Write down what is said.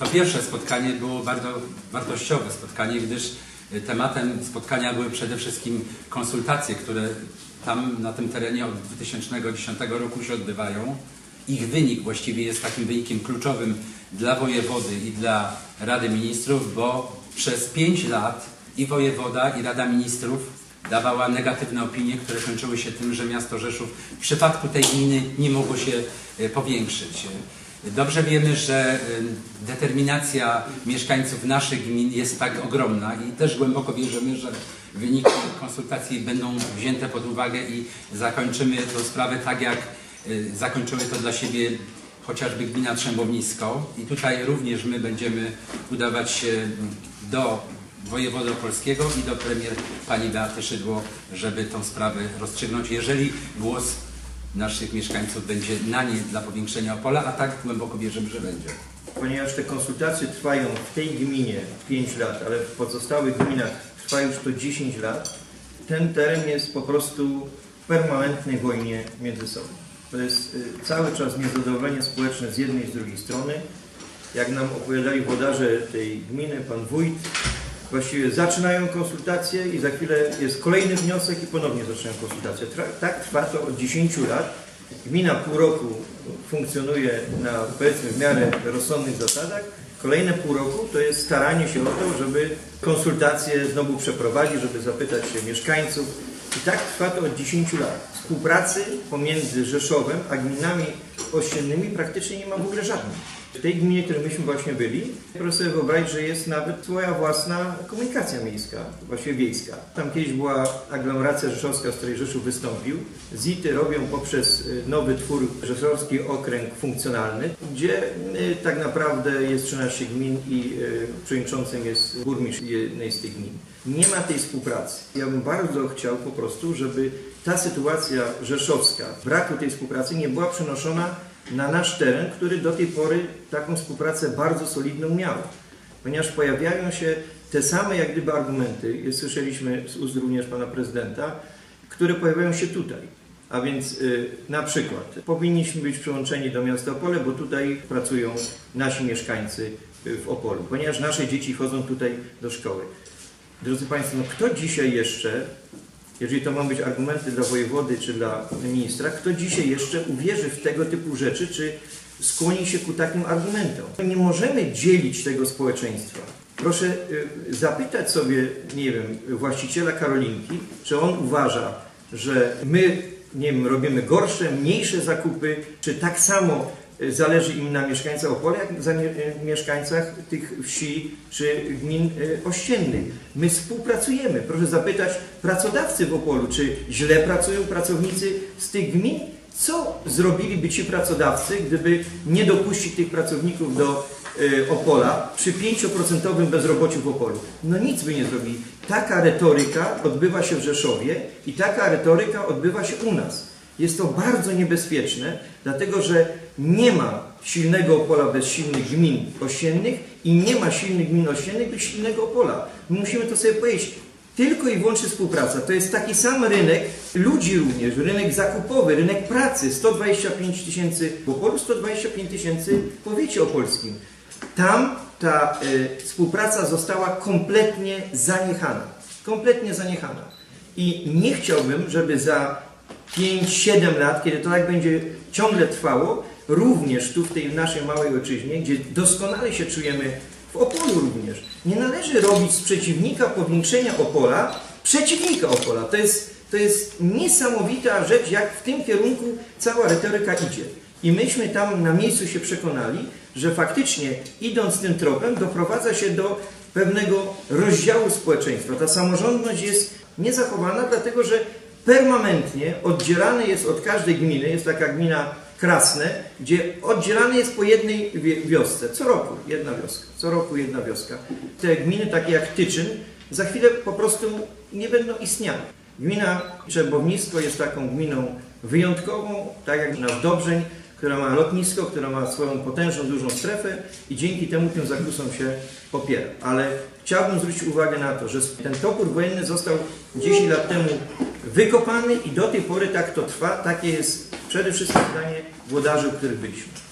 To pierwsze spotkanie było bardzo wartościowe spotkanie, gdyż y, tematem spotkania były przede wszystkim konsultacje, które tam na tym terenie od 2010 roku się odbywają. Ich wynik właściwie jest takim wynikiem kluczowym dla wojewody i dla Rady Ministrów, bo przez pięć lat i wojewoda i Rada Ministrów dawała negatywne opinie, które kończyły się tym, że miasto Rzeszów w przypadku tej gminy nie mogło się e, powiększyć. Dobrze wiemy, że determinacja mieszkańców naszych gmin jest tak ogromna i też głęboko wierzymy, że wyniki konsultacji będą wzięte pod uwagę i zakończymy tę sprawę tak, jak y, zakończyły to dla siebie chociażby gmina Trzębownisko. I tutaj również my będziemy udawać się do wojewody opolskiego i do premier pani Beaty Szydło, żeby tą sprawę rozstrzygnąć, jeżeli głos naszych mieszkańców będzie na nie dla powiększenia Opola, a tak głęboko wierzymy, że będzie. Ponieważ te konsultacje trwają w tej gminie 5 lat, ale w pozostałych gminach trwa już to 10 lat, ten teren jest po prostu w permanentnej wojnie między sobą. To jest y, cały czas niezadowolenie społeczne z jednej i z drugiej strony. Jak nam opowiadali włodarze tej gminy, pan wójt, właściwie zaczynają konsultacje i za chwilę jest kolejny wniosek i ponownie zaczynają konsultacje. Tak trwa to od 10 lat. Gmina pół roku funkcjonuje na powiedzmy w miarę rozsądnych zasadach. Kolejne pół roku to jest staranie się o to, żeby konsultacje znowu przeprowadzić, żeby zapytać się mieszkańców. I tak trwa to od 10 lat. Współpracy pomiędzy Rzeszowem a gminami ościennymi praktycznie nie ma w ogóle żadnej. W tej gminie, w której myśmy właśnie byli, proszę sobie wyobrazić, że jest nawet swoja własna komunikacja miejska, właściwie wiejska. Tam kiedyś była aglomeracja rzeszowska, z której Rzeszów wystąpił. ZIT-y robią poprzez y, nowy twór Rzeszowski Okręg Funkcjonalny, gdzie y, tak naprawdę jest 13 gmin i y, przewodniczącym jest burmistrz jednej z tych gmin. Nie ma tej współpracy. Ja bym bardzo chciał po prostu, żeby ta sytuacja rzeszowska, braku tej współpracy nie była przenoszona na nasz teren, który do tej pory taką współpracę bardzo solidną miał. Ponieważ pojawiają się te same jak gdyby argumenty, słyszeliśmy z ust również pana prezydenta, które pojawiają się tutaj. A więc y, na przykład powinniśmy być przyłączeni do miasta Opole, bo tutaj pracują nasi mieszkańcy y, w Opolu, ponieważ nasze dzieci chodzą tutaj do szkoły. Drodzy Państwo, no kto dzisiaj jeszcze, jeżeli to ma być argumenty dla wojewody czy dla ministra, kto dzisiaj jeszcze uwierzy w tego typu rzeczy, czy skłoni się ku takim argumentom? Nie możemy dzielić tego społeczeństwa. Proszę y, zapytać sobie, nie wiem, właściciela Karolinki, czy on uważa, że my, nie wiem, robimy gorsze, mniejsze zakupy, czy tak samo zależy im na mieszkańcach Opola, jak mie- y, mieszkańcach tych wsi czy gmin y, ościennych. My współpracujemy. Proszę zapytać pracodawcy w Opolu, czy źle pracują pracownicy z tych gmin? Co zrobiliby ci pracodawcy, gdyby nie dopuścić tych pracowników do y, Opola przy 5% bezrobociu w Opolu? No nic by nie zrobili. Taka retoryka odbywa się w Rzeszowie i taka retoryka odbywa się u nas. Jest to bardzo niebezpieczne, dlatego że nie ma silnego Opola bez silnych gmin ościennych i nie ma silnych gmin ościennych bez silnego Opola. My musimy to sobie powiedzieć. Tylko i wyłącznie współpraca. To jest taki sam rynek ludzi również, rynek zakupowy, rynek pracy. 125 tysięcy w Opolu, 125 tysięcy w powiecie opolskim. Tam ta y, współpraca została kompletnie zaniechana. Kompletnie zaniechana. I nie chciałbym, żeby za 5-7 lat, kiedy to tak będzie ciągle trwało, również tu w tej naszej małej ojczyźnie, gdzie doskonale się czujemy w Opolu również, nie należy robić z przeciwnika powiększenia Opola przeciwnika Opola. To jest, to jest niesamowita rzecz, jak w tym kierunku cała retoryka idzie. I myśmy tam na miejscu się przekonali, że faktycznie idąc tym tropem doprowadza się do pewnego rozdziału społeczeństwa. Ta samorządność jest niezachowana, dlatego że permanentnie oddzielane jest od każdej gminy, jest taka gmina Krasne, gdzie oddzielane jest po jednej wiosce, co roku jedna wioska, co roku jedna wioska. Te gminy takie jak Tyczyn za chwilę po prostu nie będą istniały. Gmina Trzebownisko jest taką gminą wyjątkową, tak jak nasz Dobrzeń, która ma lotnisko, która ma swoją potężną, dużą strefę i dzięki temu tym zakusom się popiera. Ale chciałbym zwrócić uwagę na to, że ten topór wojenny został 10 lat temu wykopany i do tej pory tak to trwa. Takie jest przede wszystkim zdanie włodarzy, u których byliśmy.